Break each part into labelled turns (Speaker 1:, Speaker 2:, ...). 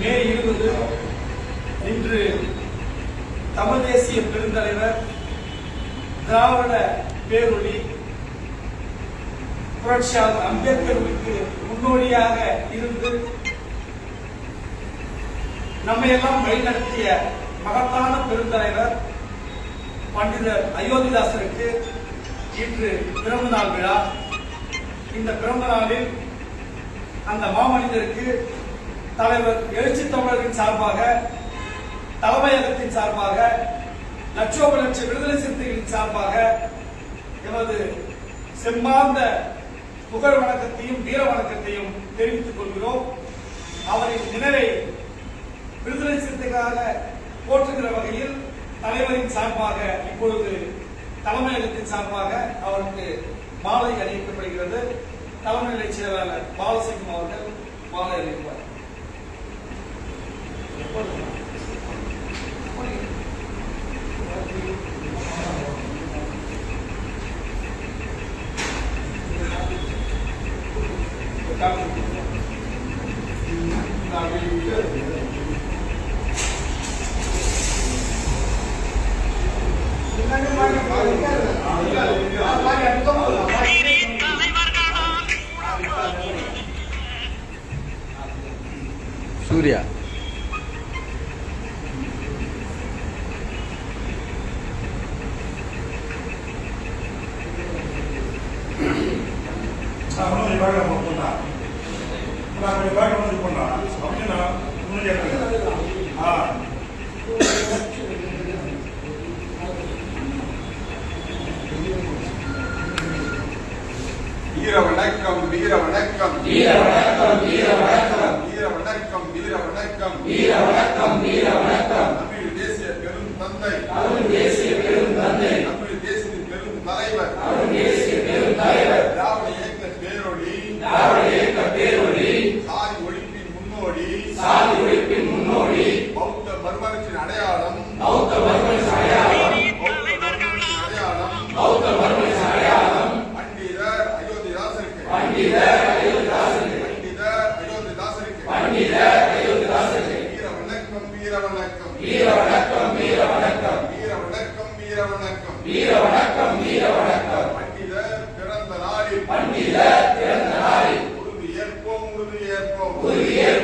Speaker 1: மே இருபது இன்று தமிழ் தேசிய பெருந்தலைவர் திராவிட பேரொழி புரட்சியாளர் அம்பேத்கருக்கு முன்னோடியாக இருந்து நம்மையெல்லாம் வழிநடத்திய மகத்தான பெருந்தலைவர் பண்டிதர் அயோத்திதாசருக்கு இன்று பிறந்த நாள் விழா. இந்த பிறந்த நாளில் அந்த மாமனிதருக்கு தலைவர் எழுச்சி தமிழரின் சார்பாக தலைமையகத்தின் சார்பாக லட்சோப லட்ச விடுதலை சிறுத்தைகளின் சார்பாக எமது செம்மாந்த புகழ் வணக்கத்தையும் வீர வணக்கத்தையும் தெரிவித்துக் கொள்கிறோம். அவரின் நினைவை விடுதலை சிறுத்தைகளாக போற்றுகிற வகையில் தலைவரின் சார்பாக இப்பொழுது தலைமையகத்தின் சார்பாக அவருக்கு மாலை அணிவிக்கப்படுகிறது. தலைமை நிலை செயலாளர் பாலசிங்கம் அவர்கள் மாலை அணிவிப்பார்.
Speaker 2: சூர்யா
Speaker 3: வணக்கம் வீர வணக்கம்
Speaker 4: வீர வணக்கம் வீர வணக்கம்
Speaker 3: வீர வணக்கம் வீர வணக்கம்
Speaker 4: வீர வணக்கம்
Speaker 3: தமிழ் தேசிய பெரும் தந்தை.
Speaker 4: அருண் தேசிய பெரும் தந்தை.
Speaker 3: தமிழ் தேசிய பெரும் தலைவர்.
Speaker 4: அருண் தேசிய பெரும் தலைவர்.
Speaker 3: திராவிட இயக்க பேரொழி.
Speaker 4: திராவிட இயக்க பேரொழி.
Speaker 3: சாதி ஒழிப்பின் முன்னோடி.
Speaker 4: சாதி ஒழிப்பின் முன்னோடி.
Speaker 3: பௌத்த மறுமலர்ச்சியின் அடையாளம்.
Speaker 4: பௌத்த வர்மன் அடையாளம்
Speaker 3: பௌத்த மறுமலர்ச்சியின் அடையாளம்
Speaker 4: பௌத்த வர்மன் அடையாளம்
Speaker 3: பண்டிதர் அயோத்திதாசருக்கு
Speaker 4: பண்டிதர் அயோத்திதாசனுக்கு
Speaker 3: பண்டிதர் அயோத்திதாசருக்கு
Speaker 4: பண்டிதர் அயோத்திதாசனுக்கு
Speaker 3: வீர வணக்கம் வீர வணக்கம்
Speaker 4: வீர வணக்கம் வீர வணக்கம்
Speaker 3: வீர வணக்கம் வீர வணக்கம்
Speaker 4: வீர வணக்கம் வீர வணக்கம்.
Speaker 3: பண்டிதர் பிறந்த நாளில்
Speaker 4: பண்டிதர் பிறந்த நாளில்
Speaker 3: உறுதி ஏற்போம் உறுதி ஏற்போம்.
Speaker 4: உறுதி ஏற்போம்.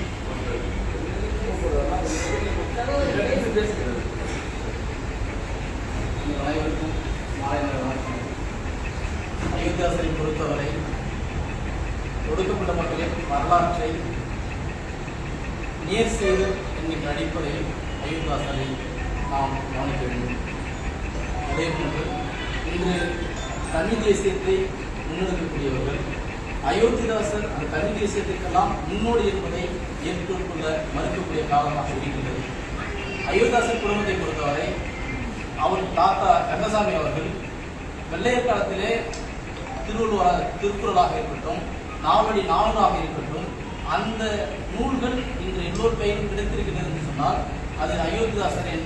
Speaker 5: அயோத்தியாசரை ஒடுக்கப்பட்ட மக்களின் வரலாற்றை நேர் செய்து என்கின்ற அடிப்படையில் அயோத்தியாசரை நாம் கவனிக்க வேண்டும். அதே போன்று இன்று தனி தேசியத்தை முன்னெடுக்கக்கூடியவர்கள் அயோத்திதாசர் அந்த தனி தேசியத்திற்கெல்லாம் முன்னோடி என்பதை ஏற்றுக்கொள்ள மறுக்கக்கூடிய காலமாக இருக்கின்றது. அயோத்தாசர் குடும்பத்தை பொறுத்தவரை அவர் தாத்தா கந்தசாமி அவர்கள் வெள்ளையர் காலத்திலே திருவள்ளுவராக திருக்குறளாக இருக்கட்டும் நாவடி நாவலாக இருக்கட்டும் அந்த நூல்கள் இன்று எல்லோர் கையிலும் கிடைத்திருக்கிறது என்று சொன்னால் அது அயோத்திதாசரின்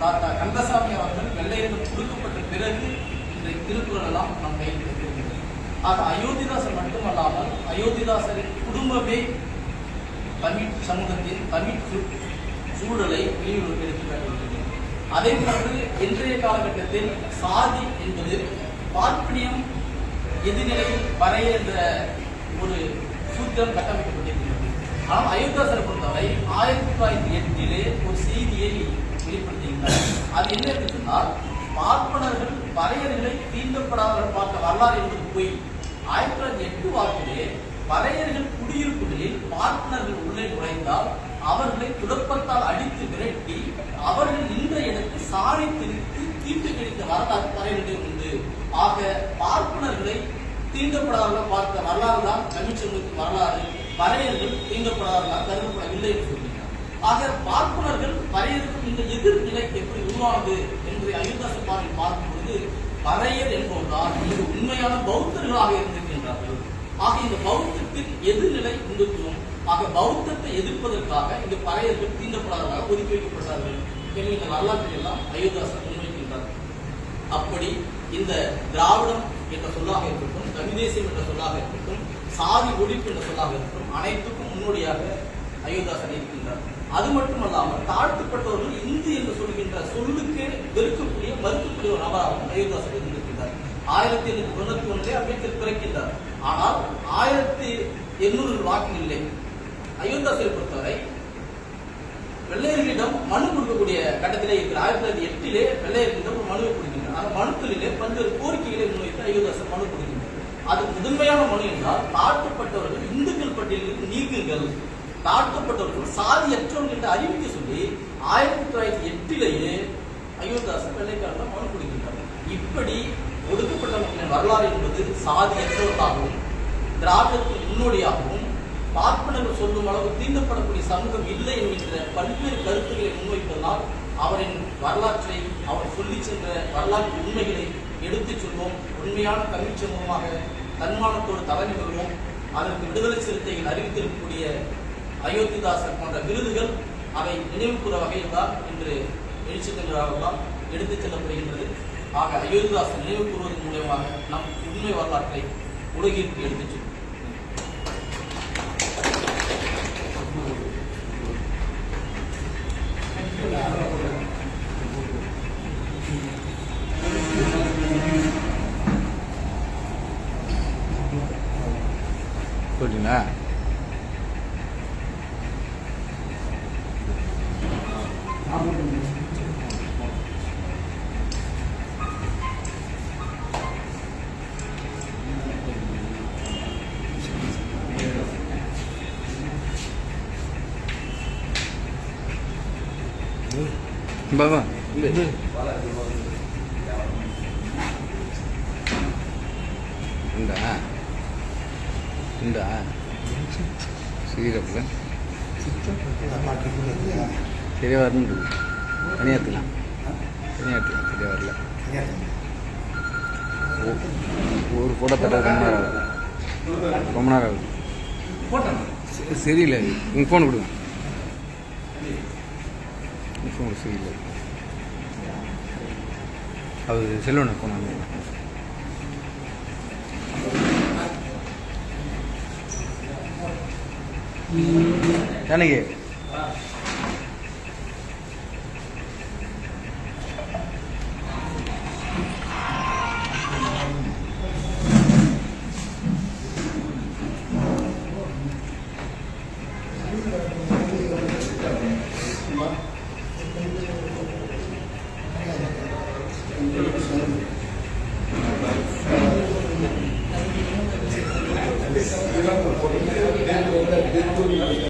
Speaker 5: தாத்தா கந்தசாமி அவர்கள் வெள்ளையிடம் கொடுக்கப்பட்ட பிறகு இன்றைய திருக்குறள் எல்லாம் நம் கையில் கிடைத்திருக்கிறது. ஆக அயோத்திதாசர் மட்டுமல்லாமல் அயோத்திதாசரின் குடும்பமே தமிழ் சமூகத்தின் தமிழ் சூழலை வெளியுறவு எடுத்து அதே போன்று இன்றைய காலகட்டத்தில் சாதி என்பது பார்ப்பனியம் எதிர்நிலையில் வரைய என்ற ஒரு சூத்திரம் கட்டமைக்கப்பட்டிருக்கிறது. ஆனால் அயோத்தியாசரை பொறுத்தவரை ஆயிரத்தி தொள்ளாயிரத்தி எட்டிலே ஒரு செய்தியை வெளிப்படுத்தியிருந்தார். அது என்ன சொன்னால் பார்ப்பனர்கள் வரையர்களை தீண்டப்படாதவர்கள் பார்த்த வரலாறு என்பது போய். ஆயிரத்தி தொள்ளாயிரத்தி எட்டு வாக்கிலே வரையர்கள் குடியிருப்புகளில் பார்ப்பனர்கள் உள்ளே நுழைந்தால் அவர்களை துடப்பத்தால் அடித்து விரட்டி அவர்கள் நின்ற இடத்தை சாணி திரித்து தீட்டு கிடைத்த வரலாறு வரையறைகள் உண்டு. ஆக பார்ப்பனர்களை தீண்டப்படாதவர்கள் பார்த்த வரலாறு தான் தமிழ் வரலாறு. வரையர்கள் தீண்டப்படாதவர்களாக கருதப்படவில்லை என்று சொல்கிறார். ஆக பார்ப்பனர்கள் பறையருக்கும் இந்த எதிர்நிலை எப்படி உருவானது என்பதை அயோத்தாச பார்வை பார்க்கும் பொழுது வரையர் என்பவர்தான் இது உண்மையான பௌத்தர்களாக இருந்திருக்கின்றார்கள். ஆக இந்த பௌத்தத்தின் எதிர்நிலை இந்துத்துவம். ஆக பௌத்தத்தை எதிர்ப்பதற்காக இந்த பறையர்கள் தீண்டப்படாதவர்களாக ஒதுக்கி வைக்கப்படுகிறார்கள் எனவே இந்த வரலாற்றை எல்லாம் அயோத்தாசர் முன்வைக்கின்றார். அப்படி இந்த திராவிடம் என்ற சொல்லாக இருக்கட்டும் தமிழ்தேசியம் என்ற சொல்லாக இருக்கட்டும் சாதி ஒழிப்பு என்ற சொல்லாக இருக்கட்டும் அனைத்துக்கும் முன்னோடியாக அயோத்தாசன் இருக்கின்றார் அது மட்டுமல்லாமல் தாழ்த்தப்பட்டவர்கள் இந்து என்று சொல்கின்ற சொல்லுக்கு வெறுக்கக்கூடிய மறுக்கக்கூடிய ஒரு நபராகவும் அயோத்தாசன் இருந்திருக்கின்றார் ஆயிரத்தி எண்ணூத்தி தொண்ணூத்தி ஒன்றிலே அம்பேத்கர் பிறக்கின்றார். ஆனால் ஆயிரத்தி எண்ணூறு வாக்கில் அயோத்தாசை பொறுத்தவரை வெள்ளையர்களிடம் மனு கொடுக்கக்கூடிய கட்டத்திலே இருக்கிற ஆயிரத்தி தொள்ளாயிரத்தி எட்டிலே வெள்ளையர்களிடம் ஒரு மனுவை கொடுக்கின்றனர் அந்த மனுக்களிலே பல்வேறு கோரிக்கைகளை முன்வைத்து மனு கொடுக்கின்றனர் அது முதன்மையான மனு என்றால் தாழ்த்தப்பட்டவர்கள் இந்துக்கள் பட்டியலில் நீக்குங்கள். தாழ்த்தப்பட்டவர்கள் சாதியற்றவர்கள் என்று அறிவிக்க சொல்லி ஆயிரத்தி தொள்ளாயிரத்தி எட்டிலேயே அயோத்தாசர் வெள்ளைக்காரர்கள் மனு கொடுக்கின்றனர் இப்படி ஒடுக்கப்பட்டவர்களின் வரலாறு என்பது சாதியற்றவர்களாகவும் திராவிடத்தின் முன்னோடியாகவும் பார்ப்பனர்கள் சொல்லும் அளவு தீண்டப்படக்கூடிய சமூகம் இல்லை என்கின்ற பல்வேறு கருத்துக்களை முன்வைப்பதால் அவரின் வரலாற்றை அவர் சொல்லி சென்ற வரலாற்று உண்மைகளை எடுத்துச் சொல்வோம் உண்மையான தமிழ் சமூகமாக தன்மானத்தோடு தலை நிமிர்வோம் அதற்கு விடுதலை சிறுத்தைகள் அறிவித்திருக்கக்கூடிய அயோத்திதாசர் போன்ற விருதுகள் அவை நினைவுகூற வகையில் தான் இன்று எழுச்சிக்கின்றார்களால் எடுத்துச் செல்லப்படுகின்றது. ஆக அயோத்திதாசர் நினைவு கூறுவதன் மூலமாக நம் உண்மை வரலாற்றை உலகிற்கு எடுத்துச் சொல்வோம்
Speaker 2: போட்டிங்களா பாபா உண்டா உண்டா சீரப்பு சரியா வரணும் தனியாக எடுத்துக்கலாம் தனியாக எடுத்துக்கலாம் சரியா வரல ஒரு ஃபோட்டோ தட்ட ரொம்ப நேரம் ஆகுது. ரொம்ப நேரம் ஆகுது. சரியில்லை உங்கள் ஃபோன் கொடுங்க. உங்கள் ஃபோன் சரியில்லை அது. செல்வன ஃபோன் வந்து
Speaker 6: எனக்கு